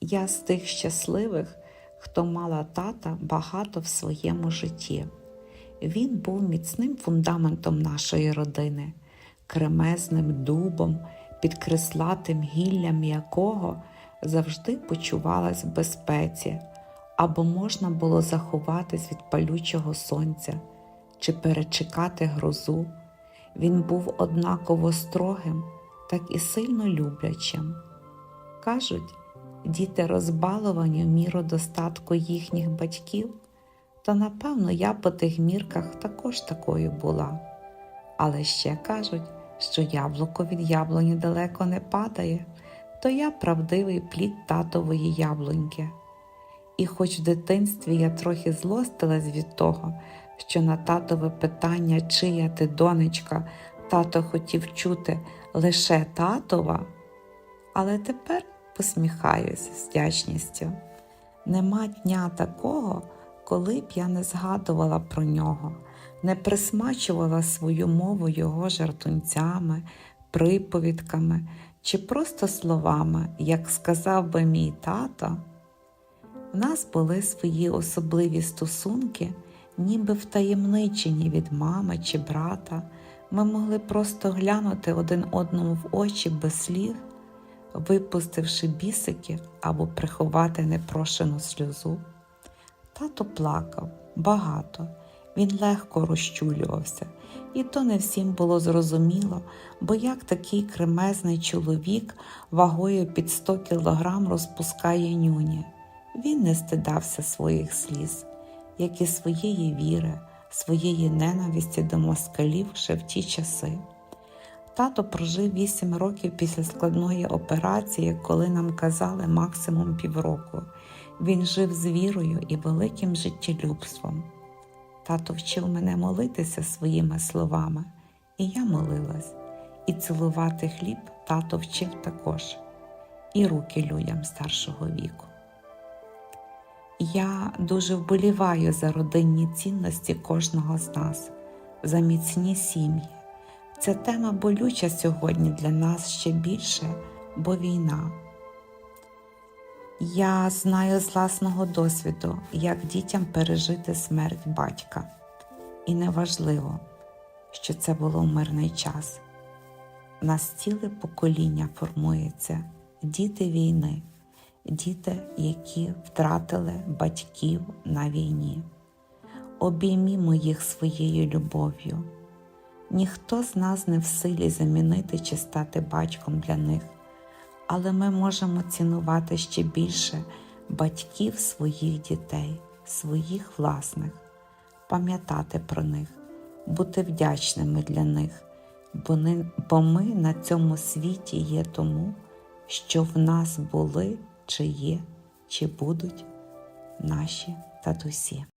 Я з тих щасливих, хто мала тата багато в своєму житті. Він був міцним фундаментом нашої родини, кремезним дубом, під креслатим гіллям якого завжди почувалась в безпеці, або можна було заховатись від палючого сонця чи перечекати грозу. Він був однаково строгим, так і сильно люблячим. Кажуть, діти розбаловані в міру достатку їхніх батьків, то напевно я по тих мірках також такою була. Але ще кажуть, що яблуко від яблуні далеко не падає, то я правдивий плід татової яблуньки. І хоч в дитинстві я трохи злостилась від того, що на татове питання, чия ти донечка, тато хотів чути лише татова, але тепер посміхаюся з вдячністю. Нема дня такого, коли б я не згадувала про нього, не присмачувала свою мову його жартунцями, приповідками чи просто словами, як сказав би мій тато. В нас були свої особливі стосунки, ніби втаємничені від мами чи брата. Ми могли просто глянути один одному в очі без слів, випустивши бісики або приховати непрошену сльозу. Тато плакав багато, він легко розчулювався, і то не всім було зрозуміло, бо як такий кремезний чоловік вагою під 100 кілограм розпускає нюні. Він не стидався своїх сліз, як і своєї віри, своєї ненависті до москалів ще в ті часи. Тато прожив вісім років після складної операції, коли нам казали максимум півроку. Він жив з вірою і великим життєлюбством. Тато вчив мене молитися своїми словами, і я молилась, і цілувати хліб тато вчив також, і руки людям старшого віку. Я дуже вболіваю за родинні цінності кожного з нас, за міцні сім'ї. Ця тема болюча сьогодні для нас ще більше, бо війна. Я знаю з власного досвіду, як дітям пережити смерть батька. І неважливо, що це було в мирний час. У ціле покоління формується діти війни, діти, які втратили батьків на війні. Обіймімо їх своєю любов'ю. Ніхто з нас не в силі замінити чи стати батьком для них, але ми можемо цінувати ще більше батьків своїх дітей, своїх власних, пам'ятати про них, бути вдячними для них, бо, ми на цьому світі є тому, що в нас були, чи є, чи будуть наші татусі.